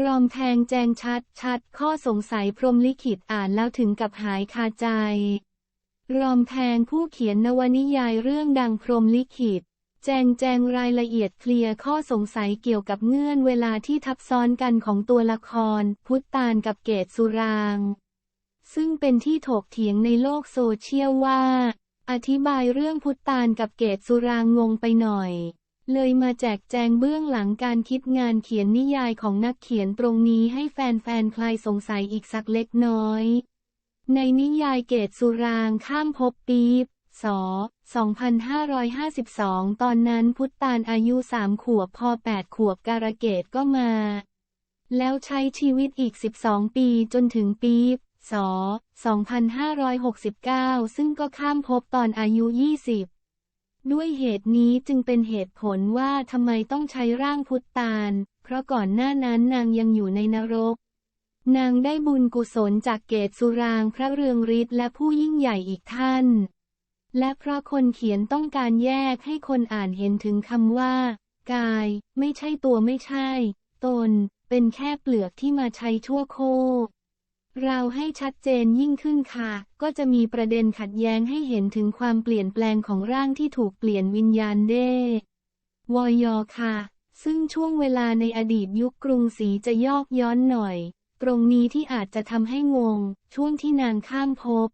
รอมแทงแจงชัดชัดข้อสงสัยพรมลิขิตอ่านแล้วถึงกับหายคาใจ รอมแทงผู้เขียนนวนิยายเรื่องดังพรมลิขิต แจงแจงรายละเอียดเคลียร์ข้อสงสัยเกี่ยวกับเงื่อนเวลาที่ทับซ้อนกันของตัวละคร พุทธานกับเกตสุราง ซึ่งเป็นที่ถกเถียงในโลกโซเชียลว่า อธิบายเรื่องพุทธานกับเกตสุรางงงไปหน่อย เลยมาแจกแจงเบื้องหลังการคิดงานเขียนนิยายของนักเขียนตรงนี้ให้แฟนๆ คลายสงสัยอีกสักเล็กน้อย ในนิยายเกตสุรางข้ามภพปีบศ2552 ตอนนั้นพุทธานอายุสามขวบพอแปดขวบการะเกตก็มา แล้วใช้ชีวิตอีก 12 ปีจนถึงปีศ2569 ซึ่งก็ข้ามภพตอนอายุ 20 ด้วยเหตุนี้จึงเป็นเหตุผลว่าทำไมต้องใช้ร่างพุทธานเพราะก่อนหน้านั้นนางยังอยู่ในนรก นางได้บุญกุศลจากเกตสุรางพระเรืองฤทธิ์และผู้ยิ่งใหญ่อีกท่าน และเพราะคนเขียนต้องการแยกให้คนอ่านเห็นถึงคำว่า กาย ไม่ใช่ตัวไม่ใช่ ตน เป็นแค่เปลือกที่มาใช้ชั่วโค เราให้ชัดเจนยิ่งขึ้นค่ะ ก็จะมีประเด็นขัดแย้งให้เห็นถึงความเปลี่ยนแปลงของร่างที่ถูกเปลี่ยนวิญญาณเด้วอยอค่ะ ซึ่งช่วงเวลาในอดีตยุคกรุงศรีจะยอกย้อนหน่อย ตรงนี้ที่อาจจะทำให้งง ช่วงที่นางข้ามภพ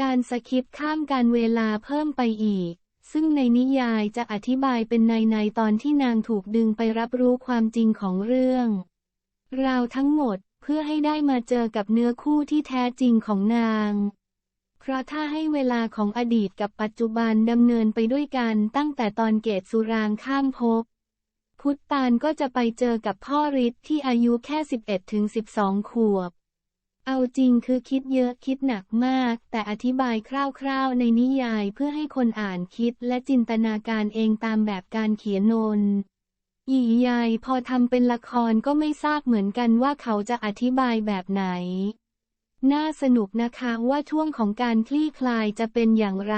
การสคิปข้ามการเวลาเพิ่มไปอีก ซึ่งในนิยายจะอธิบายเป็นในในตอนที่นางถูกดึงไปรับรู้ความจริงของเรื่อง ราวทั้งหมด เพื่อให้ได้มาเจอกับเนื้อคู่ที่แท้จริงของนาง เพราะถ้าให้เวลาของอดีตกับปัจจุบันดำเนินไปด้วยกันตั้งแต่ตอนเกตสุรางข้ามภพพุทธานก็จะไปเจอกับพ่อฤทธิ์ที่อายุแค่ 11ถึง12 ขวบ เอาจริงคือคิดเยอะคิดหนักมาก แต่อธิบายคร่าวๆในนิยายเพื่อให้คนอ่านคิดและจินตนาการเองตามแบบการเขียนนน อียายพอทำเป็นละครก็ไม่ทราบเหมือนกันว่าเขาจะอธิบายแบบไหน น่าสนุกนะคะว่าช่วงของการคลี่คลายจะเป็นอย่างไร